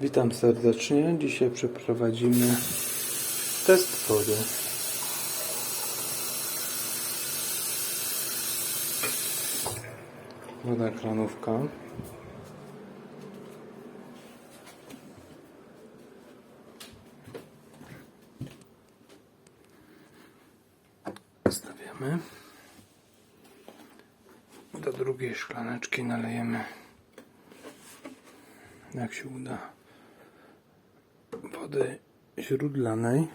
Witam serdecznie. Dzisiaj przeprowadzimy test wody. Woda kranówka. Stawiamy. Do drugiej szklaneczki nalejemy jak się uda wody źródlanej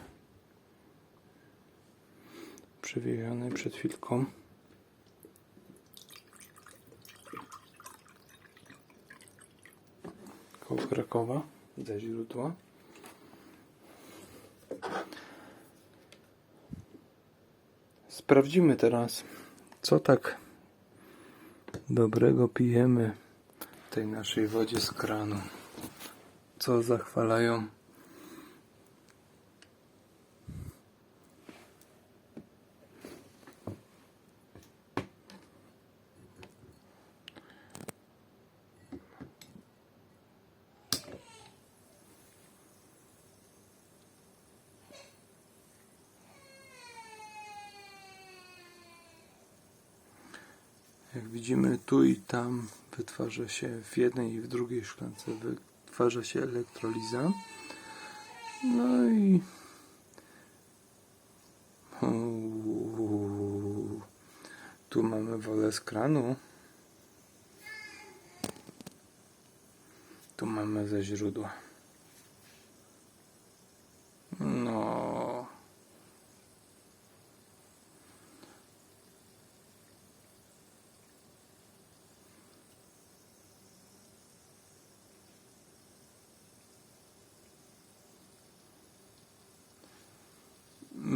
przewiezionej przed chwilką. Koło Krakowa ze źródła. Sprawdzimy teraz co tak dobrego pijemy tej naszej wodzie z kranu. Co zachwalają Jak widzimy tu i tam wytwarza się w jednej i w drugiej szklance wytwarza się elektroliza. No i tu mamy wolę z kranu. Tu mamy ze źródła.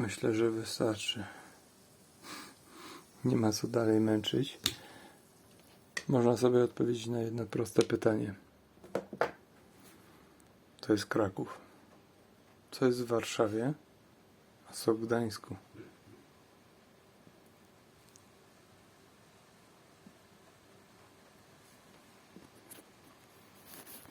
Myślę, że wystarczy. Nie ma co dalej męczyć. Można sobie odpowiedzieć na jedno proste pytanie. To jest Kraków. Co jest w Warszawie, a co w Gdańsku?